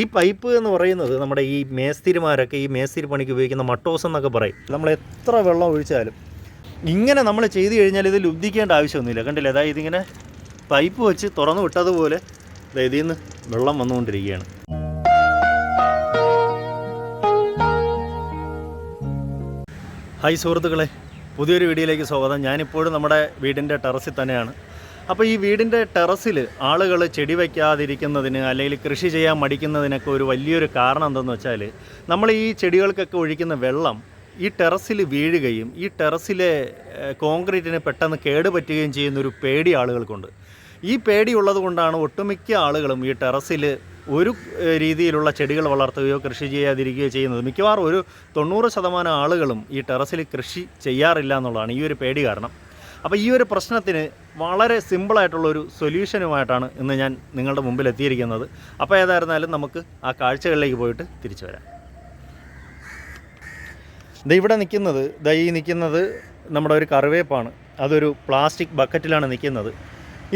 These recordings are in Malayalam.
ഈ പൈപ്പ് എന്ന് പറയുന്നത് നമ്മുടെ ഈ മേസ്തിരിമാരൊക്കെ ഈ മേസ്തിരി പണിക്ക് ഉപയോഗിക്കുന്ന മട്ടോസ് എന്നൊക്കെ പറയും. നമ്മൾ എത്ര വെള്ളം ഒഴിച്ചാലും ഇങ്ങനെ നമ്മൾ ചെയ്തു കഴിഞ്ഞാൽ ഇത് ലുബ്ധിക്കേണ്ട ആവശ്യമൊന്നുമില്ല. കണ്ടില്ല? അതായത് ഇതിങ്ങനെ പൈപ്പ് വെച്ച് തുറന്നു വിട്ടതുപോലെ ഇതിൽ നിന്ന് വെള്ളം വന്നുകൊണ്ടിരിക്കുകയാണ്. ഹായ് സുഹൃത്തുക്കളെ പുതിയൊരു വീഡിയോയിലേക്ക് സ്വാഗതം. ഞാനിപ്പോഴും നമ്മുടെ വീടിന്റെ ടെറസിൽ തന്നെയാണ്. അപ്പോൾ ഈ വീടിന്റെ ടെറസിൽ ആളുകൾ ചെടി വയ്ക്കാതിരിക്കുന്നതിന് അല്ലെങ്കിൽ കൃഷി ചെയ്യാൻ മടിക്കുന്നതിനൊക്കെ ഒരു വലിയൊരു കാരണം എന്തെന്ന് വെച്ചാൽ നമ്മൾ ഈ ചെടികൾക്കൊക്കെ ഒഴിക്കുന്ന വെള്ളം ഈ ടെറസിൽ വീഴുകയും ഈ ടെറസിലെ കോൺക്രീറ്റിന് പെട്ടെന്ന് കേടുപറ്റുകയും ചെയ്യുന്ന ഒരു പേടി ആളുകൾക്കുണ്ട്. ഈ പേടിയുള്ളത് കൊണ്ടാണ് ഒട്ടുമിക്ക ആളുകളും ഈ ടെറസിൽ ഒരു രീതിയിലുള്ള ചെടികൾ വളർത്തുകയോ കൃഷി ചെയ്യാതിരിക്കുകയോ ചെയ്യുന്നത്. മിക്കവാറും ഒരു തൊണ്ണൂറ് ശതമാനം ആളുകളും ഈ ടെറസിൽ കൃഷി ചെയ്യാറില്ല എന്നുള്ളതാണ് ഈ ഒരു പേടി കാരണം. അപ്പോൾ ഈ ഒരു പ്രശ്നത്തിന് വളരെ സിമ്പിളായിട്ടുള്ളൊരു സൊല്യൂഷനുമായിട്ടാണ് ഇന്ന് ഞാൻ നിങ്ങളുടെ മുമ്പിൽ എത്തിയിരിക്കുന്നത്. അപ്പോൾ ഏതായിരുന്നാലും നമുക്ക് ആ കാഴ്ചകളിലേക്ക് പോയിട്ട് തിരിച്ചു വരാം. ദാ ഇവിടെ നിൽക്കുന്നത് ദാ നിൽക്കുന്നത് നമ്മുടെ ഒരു കറിവേപ്പാണ്. അതൊരു പ്ലാസ്റ്റിക് ബക്കറ്റിലാണ് നിൽക്കുന്നത്.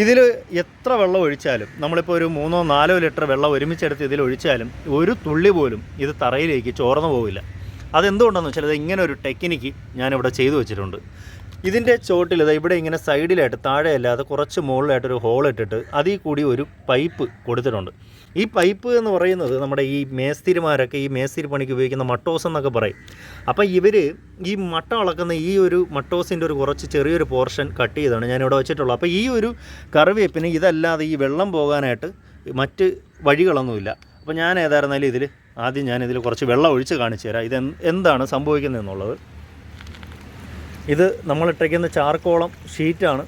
ഇതിൽ എത്ര വെള്ളം ഒഴിച്ചാലും നമ്മളിപ്പോൾ ഒരു മൂന്നോ നാലോ ലിറ്റർ വെള്ളം ഒരുമിച്ചെടുത്ത് ഇതിൽ ഒഴിച്ചാലും ഒരു തുള്ളി പോലും ഇത് തറയിലേക്ക് ചോർന്നു പോവില്ല. അതെന്തുകൊണ്ടെന്ന് വെച്ചാൽ ഇത് ഇങ്ങനെ ഒരു ടെക്നിക്ക് ഞാനിവിടെ ചെയ്തു വെച്ചിട്ടുണ്ട്. ഇതിന്റെ ചോട്ടിൽ ഇതാ ഇവിടെ ഇങ്ങനെ സൈഡിലായിട്ട് താഴെയല്ലാതെ കുറച്ച് കുറച്ച് മുകളിലായിട്ടൊരു ഹോൾ ഇട്ടിട്ട് അതിൽ കൂടി ഒരു പൈപ്പ് കൊടുത്തിട്ടുണ്ട്. ഈ പൈപ്പ് എന്ന് പറയുന്നത് നമ്മുടെ ഈ മേസ്തിരിമാരൊക്കെ ഈ മേസ്തിരി പണിക്ക് ഉപയോഗിക്കുന്ന മട്ടോസ് എന്നൊക്കെ പറയും. അപ്പോൾ ഇവർ ഈ മട്ട അളക്കുന്ന ഈ ഒരു മട്ടോസിന്റെ ഒരു കുറച്ച് ചെറിയൊരു പോർഷൻ കട്ട് ചെയ്താണ് ഞാനിവിടെ വെച്ചിട്ടുള്ളത്. അപ്പോൾ ഈ ഒരു കറിവേപ്പിന് ഇതല്ലാതെ ഈ വെള്ളം പോകാനായിട്ട് മറ്റ് വഴികളൊന്നുമില്ല. അപ്പോൾ ഞാൻ ഏതായിരുന്നാലും ഇതിൽ ആദ്യം ഞാൻ ഇതിൽ കുറച്ച് വെള്ളം ഒഴിച്ച് കാണിച്ചു തരാം. ഇത് എന്ത് എന്താണ് സംഭവിക്കുന്നത് എന്നുള്ളത് ഇത് നമ്മൾ ഇട്ടേക്കുന്ന ചാർക്കോളം ഷീറ്റാണ്.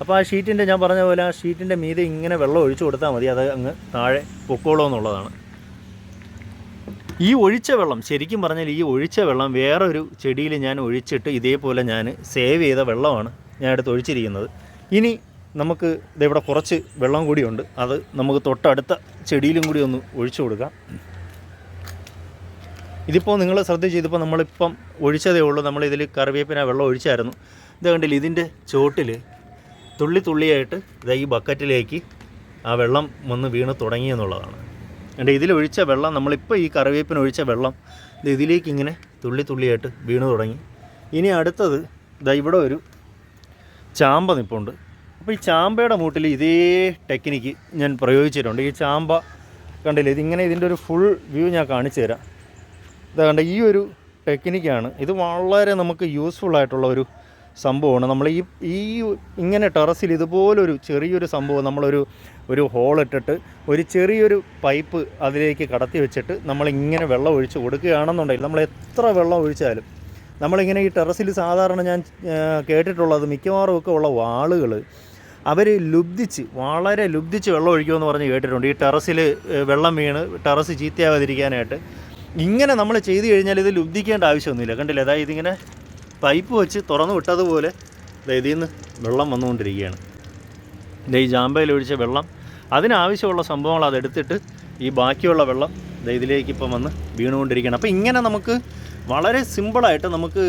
അപ്പോൾ ആ ഷീറ്റിന്റെ ഞാൻ പറഞ്ഞ പോലെ ആ ഷീറ്റിന്റെ മീതെ ഇങ്ങനെ വെള്ളം ഒഴിച്ചു കൊടുത്താൽ മതി. അത് അങ്ങ് താഴെ പൊക്കോളൂ എന്നുള്ളതാണ്. ഈ ഒഴിച്ച വെള്ളം ശരിക്കും പറഞ്ഞാൽ ഈ ഒഴിച്ച വെള്ളം വേറൊരു ചെടിയിൽ ഞാൻ ഒഴിച്ചിട്ട് ഇതേപോലെ ഞാൻ സേവ് ചെയ്ത വെള്ളമാണ് ഞാൻ എടുത്ത് ഒഴിച്ചിരിക്കുന്നത്. ഇനി നമുക്ക് ഇതിവിടെ കുറച്ച് വെള്ളം കൂടിയുണ്ട്. അത് നമുക്ക് തൊട്ടടുത്ത ചെടിയിലും കൂടി ഒന്ന് ഒഴിച്ചു കൊടുക്കാം. ഇതിപ്പോൾ നിങ്ങൾ ശ്രദ്ധിച്ച് ഇതിപ്പോൾ നമ്മളിപ്പം ഒഴിച്ചതേ ഉള്ളൂ. നമ്മളിതിൽ കറിവേപ്പിന വെള്ളം ഒഴിച്ചായിരുന്നു. ഇത് കണ്ടില്ല ഇതിന്റെ ചോട്ടിൽ തുള്ളി തുള്ളിയായിട്ട് ഇതാ ഈ ബക്കറ്റിലേക്ക് ആ വെള്ളം വന്ന് വീണ് തുടങ്ങി എന്നുള്ളതാണ്. കണ്ട് ഇതിലൊഴിച്ച വെള്ളം നമ്മളിപ്പോൾ ഈ കറിവേപ്പിന് ഒഴിച്ച വെള്ളം ഇത് ഇതിലേക്ക് ഇങ്ങനെ തുള്ളി തുള്ളിയായിട്ട് വീണ് തുടങ്ങി. ഇനി അടുത്തത് ഇതാ ഇവിടെ ഒരു ചാമ്പ നിപ്പുണ്ട്. അപ്പോൾ ഈ ചാമ്പയുടെ മൂട്ടിൽ ഇതേ ടെക്നിക്ക് ഞാൻ പ്രയോഗിച്ചിട്ടുണ്ട്. ഈ ചാമ്പ കണ്ടില്ലേ ഇതിങ്ങനെ ഇതിന്റെ ഒരു ഫുൾ വ്യൂ ഞാൻ കാണിച്ചു തരാം ഇതാ കണ്ട ഈ ഒരു ടെക്നിക്കാണ്. ഇത് വളരെ നമുക്ക് യൂസ്ഫുൾ ആയിട്ടുള്ള ഒരു സംഭവമാണ്. നമ്മൾ ഈ ഈ ഇങ്ങനെ ടെറസിൽ ഇതുപോലൊരു ചെറിയൊരു സംഭവം നമ്മളൊരു ഒരു ഹോൾ ഇട്ടിട്ട് ഒരു ചെറിയൊരു പൈപ്പ് അതിലേക്ക് കടത്തി വെച്ചിട്ട് നമ്മളിങ്ങനെ വെള്ളം ഒഴിച്ച് കൊടുക്കുകയാണെന്നുണ്ടെങ്കിൽ നമ്മൾ എത്ര വെള്ളം ഒഴിച്ചാലും നമ്മളിങ്ങനെ ഈ ടെറസിൽ സാധാരണ ഞാൻ കേട്ടിട്ടുള്ളത് മിക്കവാറും ഒക്കെ ഉള്ള വാളുകൾ അവർ ലുബ്ധിച്ച് വളരെ ലുബ്ധിച്ച് വെള്ളം ഒഴിക്കുമെന്ന് പറഞ്ഞ് കേട്ടിട്ടുണ്ട്. ഈ ടെറസിൽ വെള്ളം വീണ് ടെറസ് ചീത്തയാവാതിരിക്കാനായിട്ട് ഇങ്ങനെ നമ്മൾ ചെയ്തു കഴിഞ്ഞാൽ ഇത് ലുബ്ധിക്കേണ്ട ആവശ്യമൊന്നുമില്ല. കണ്ടില്ലേ? അതായത് ഇതിങ്ങനെ പൈപ്പ് വെച്ച് തുറന്നു വിട്ടതുപോലെ ഇതിൽ നിന്ന് വെള്ളം വന്നുകൊണ്ടിരിക്കുകയാണ്. ഇതേ ഈ ജാമ്പയിൽ ഒഴിച്ച വെള്ളം അതിനാവശ്യമുള്ള സംഭവങ്ങൾ അതെടുത്തിട്ട് ഈ ബാക്കിയുള്ള വെള്ളം ഇതിലേക്ക് ഇപ്പം വന്ന് വീണുകൊണ്ടിരിക്കുകയാണ്. അപ്പോൾ ഇങ്ങനെ നമുക്ക് വളരെ സിമ്പിളായിട്ട് നമുക്ക്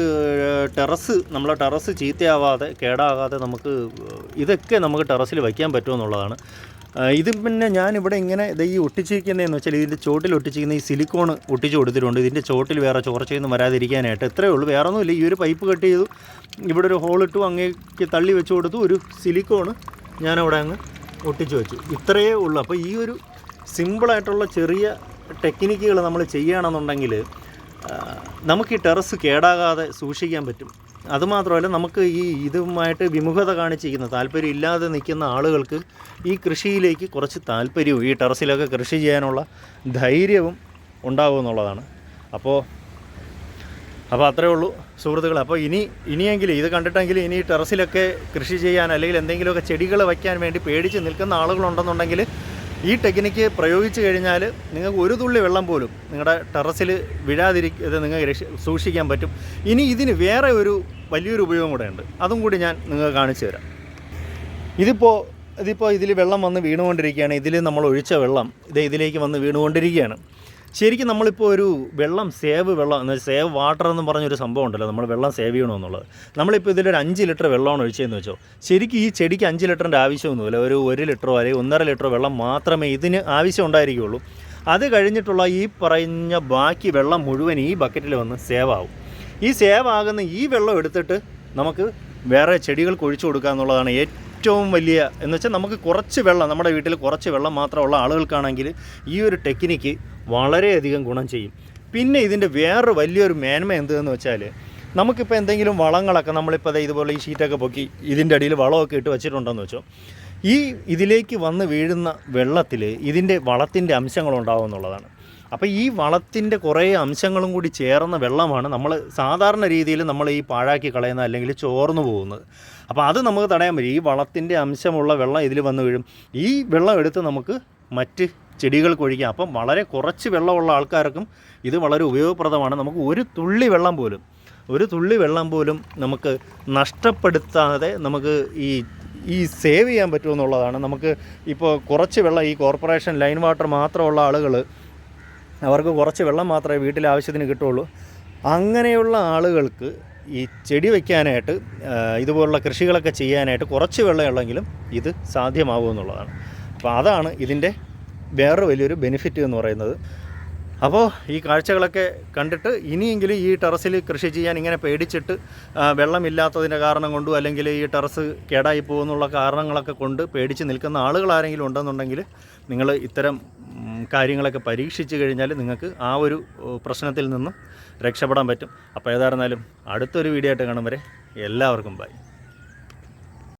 ടെറസ് നമ്മളെ ടെറസ് ചീത്തയാവാതെ കേടാകാതെ നമുക്ക് ഇതൊക്കെ നമുക്ക് ടെറസ്സിൽ വയ്ക്കാൻ പറ്റുമെന്നുള്ളതാണ്. ഇത് പിന്നെ ഞാനിവിടെ ഇങ്ങനെ ഇത് ഈ ഒട്ടിച്ചിരിക്കുന്നതെന്ന് വെച്ചാൽ ഇതിന്റെ ചോട്ടിൽ ഒട്ടിച്ചിരിക്കുന്ന ഈ സിലിക്കോൺ ഒട്ടിച്ച് കൊടുത്തിട്ടുണ്ട്. ഇതിന്റെ ചോട്ടിൽ വേറെ ചോർച്ചയൊന്നും വരാതിരിക്കാനായിട്ട് എത്രയേ ഉള്ളൂ. വേറെ ഒന്നുമില്ല ഈ ഒരു പൈപ്പ് കട്ട് ചെയ്തു. ഇവിടെ ഒരു ഹോളിട്ടു അങ്ങേക്ക് തള്ളി വെച്ച് കൊടുത്തു. ഒരു സിലിക്കോൺ ഞാനവിടെ അങ്ങ് ഒട്ടിച്ച് വെച്ചു. ഇത്രയേ ഉള്ളൂ. അപ്പോൾ ഈ ഒരു സിമ്പിളായിട്ടുള്ള ചെറിയ ടെക്നിക്കുകൾ നമ്മൾ ചെയ്യുകയാണെന്നുണ്ടെങ്കിൽ നമുക്ക് ഈ ടെറസ് കേടാകാതെ സൂക്ഷിക്കാൻ പറ്റും. അതുമാത്രമല്ല നമുക്ക് ഈ ഇതുമായിട്ട് വിമുഖത കാണിച്ചിരിക്കുന്ന താല്പര്യം ഇല്ലാതെ നിൽക്കുന്ന ആളുകൾക്ക് ഈ കൃഷിയിലേക്ക് കുറച്ച് താല്പര്യവും ഈ ടെറസിലൊക്കെ കൃഷി ചെയ്യാനുള്ള ധൈര്യവും ഉണ്ടാവും എന്നുള്ളതാണ്. അപ്പോൾ അപ്പോൾ അത്രേ ഉള്ളൂ സുഹൃത്തുക്കൾ അപ്പോൾ ഇനി ഇനിയെങ്കിലും ഇത് കണ്ടിട്ടെങ്കിലും ഇനി ടെറസിലൊക്കെ കൃഷി ചെയ്യാൻ അല്ലെങ്കിൽ എന്തെങ്കിലുമൊക്കെ ചെടികൾ വയ്ക്കാൻ വേണ്ടി പേടിച്ച് നിൽക്കുന്ന ആളുകളുണ്ടെന്നുണ്ടെങ്കിൽ ഈ ടെക്നിക്ക് പ്രയോഗിച്ചു കഴിഞ്ഞാൽ നിങ്ങൾക്ക് ഒരു തുള്ളി വെള്ളം പോലും നിങ്ങളുടെ ടെറസിൽ വീഴാതിരിക്കാതെ നിങ്ങൾക്ക് രക്ഷ സൂക്ഷിക്കാൻ പറ്റും. ഇനി ഇതിന് വേറെ ഒരു വലിയൊരു ഉപയോഗം കൂടെ ഉണ്ട്. അതും കൂടി ഞാൻ നിങ്ങൾക്ക് കാണിച്ചു തരാം. ഇതിപ്പോൾ ഇതിപ്പോൾ ഇതിൽ വെള്ളം വന്ന് വീണുകൊണ്ടിരിക്കുകയാണ്. ഇതിൽ നമ്മൾ ഒഴിച്ച വെള്ളം ഇത് ഇതിലേക്ക് വന്ന് വീണുകൊണ്ടിരിക്കുകയാണ്. ശരിക്കും നമ്മളിപ്പോൾ ഒരു വെള്ളം സേവ് വെള്ളം എന്ന് സേവ് വാട്ടർ എന്ന് പറഞ്ഞൊരു സംഭവം ഉണ്ടല്ലോ നമ്മൾ വെള്ളം സേവ് ചെയ്യണമെന്നുള്ളത്. നമ്മളിപ്പോൾ ഇതിലൊരു അഞ്ച് ലിറ്റർ വെള്ളമാണ് ഒഴിച്ചതെന്ന് വെച്ചോ. ശരിക്കും ഈ ചെടിക്ക് അഞ്ച് ലിറ്ററിന്റെ ആവശ്യമൊന്നുമില്ല. ഒരു ഒരു ലിറ്ററോ അല്ലെങ്കിൽ ഒന്നര ലിറ്ററോ വെള്ളം മാത്രമേ ഇതിന് ആവശ്യം ഉണ്ടായിരിക്കുകയുള്ളൂ അത് കഴിഞ്ഞിട്ടുള്ള ഈ പറഞ്ഞ ബാക്കി വെള്ളം മുഴുവൻ ഈ ബക്കറ്റിൽ വന്ന് സേവ് ആവും. ഈ സേവ് ആകുന്ന ഈ വെള്ളം എടുത്തിട്ട് നമുക്ക് വേറെ ചെടികൾക്ക് ഒഴിച്ചു കൊടുക്കുക എന്നുള്ളതാണ് ഏറ്റവും വലിയ എന്ന് വെച്ചാൽ നമുക്ക് കുറച്ച് വെള്ളം നമ്മുടെ വീട്ടിൽ കുറച്ച് വെള്ളം മാത്രമുള്ള ആളുകൾക്കാണെങ്കിൽ ഈ ഒരു ടെക്നിക്ക് വളരെയധികം ഗുണം ചെയ്യും. പിന്നെ ഇതിന്റെ വേറൊരു വലിയൊരു മേന്മ എന്തെന്ന് വെച്ചാൽ നമുക്കിപ്പോൾ എന്തെങ്കിലും വളങ്ങളൊക്കെ നമ്മളിപ്പോൾ ഇതുപോലെ ഈ ഷീറ്റൊക്കെ പൊക്കി ഇതിന്റെ അടിയിൽ വളമൊക്കെ ഇട്ട് വെച്ചിട്ടുണ്ടെന്ന് വെച്ചോ ഈ ഇതിലേക്ക് വന്ന് വീഴുന്ന വെള്ളത്തിൽ ഇതിന്റെ വളത്തിന്റെ അംശങ്ങളുണ്ടാവും എന്നുള്ളതാണ്. അപ്പോൾ ഈ വളത്തിന്റെ കുറേ അംശങ്ങളും കൂടി ചേർന്ന വെള്ളമാണ് നമ്മൾ സാധാരണ രീതിയിൽ നമ്മൾ ഈ പാഴാക്കി കളയുന്ന അല്ലെങ്കിൽ ചോർന്നു പോകുന്നത്. അപ്പോൾ അത് നമുക്ക് തടയാൻ പറ്റും. ഈ വളത്തിന്റെ അംശമുള്ള വെള്ളം ഇതിൽ വന്ന് വീഴും. ഈ വെള്ളം എടുത്ത് നമുക്ക് മറ്റ് ചെടികൾക്ക് ഒഴിക്കാം അപ്പം വളരെ കുറച്ച് വെള്ളമുള്ള ആൾക്കാർക്കും ഇത് വളരെ ഉപയോഗപ്രദമാണ്. നമുക്ക് ഒരു തുള്ളി വെള്ളം പോലും ഒരു തുള്ളി വെള്ളം പോലും നമുക്ക് നഷ്ടപ്പെടുത്താതെ നമുക്ക് ഈ ഈ സേവ് ചെയ്യാൻ പറ്റുമെന്നുള്ളതാണ് നമുക്ക് ഇപ്പോൾ കുറച്ച് വെള്ളം ഈ കോർപ്പറേഷൻ ലൈൻ വാട്ടർ മാത്രമുള്ള ആളുകൾ അവർക്ക് കുറച്ച് വെള്ളം മാത്രമേ വീട്ടിലെ ആവശ്യത്തിന് കിട്ടുള്ളൂ അങ്ങനെയുള്ള ആളുകൾക്ക് ഈ ചെടി വയ്ക്കാനായിട്ട് ഇതുപോലുള്ള കൃഷികളൊക്കെ ചെയ്യാനായിട്ട് കുറച്ച് വെള്ളമുള്ളെങ്കിലും ഇത് സാധ്യമാകുമെന്നുള്ളതാണ് അപ്പോൾ അതാണ് ഇതിന്റെ വേറെ വലിയൊരു ബെനിഫിറ്റ് എന്ന് പറയുന്നത്. അപ്പോൾ ഈ കാഴ്ചകളൊക്കെ കണ്ടിട്ട് ഇനിയെങ്കിലും ഈ ടെറസിൽ കൃഷി ചെയ്യാൻ ഇങ്ങനെ പേടിച്ചിട്ട് വെള്ളമില്ലാത്തതിന്റെ കാരണം കൊണ്ടും അല്ലെങ്കിൽ ഈ ടെറസ് കേടായി പോകുന്നുള്ള കാരണങ്ങളൊക്കെ കൊണ്ട് പേടിച്ച് നിൽക്കുന്ന ആളുകൾ ആരെങ്കിലും ഉണ്ടെന്നുണ്ടെങ്കിൽ നിങ്ങൾ ഇത്തരം കാര്യങ്ങളൊക്കെ പരീക്ഷിച്ച് കഴിഞ്ഞാൽ നിങ്ങൾക്ക് ആ ഒരു പ്രശ്നത്തിൽ നിന്നും രക്ഷപ്പെടാൻ പറ്റും. അപ്പോൾ ഏതായിരുന്നാലും അടുത്തൊരു വീഡിയോ ആയിട്ട് കാണും വരെ. എല്ലാവർക്കും ബൈ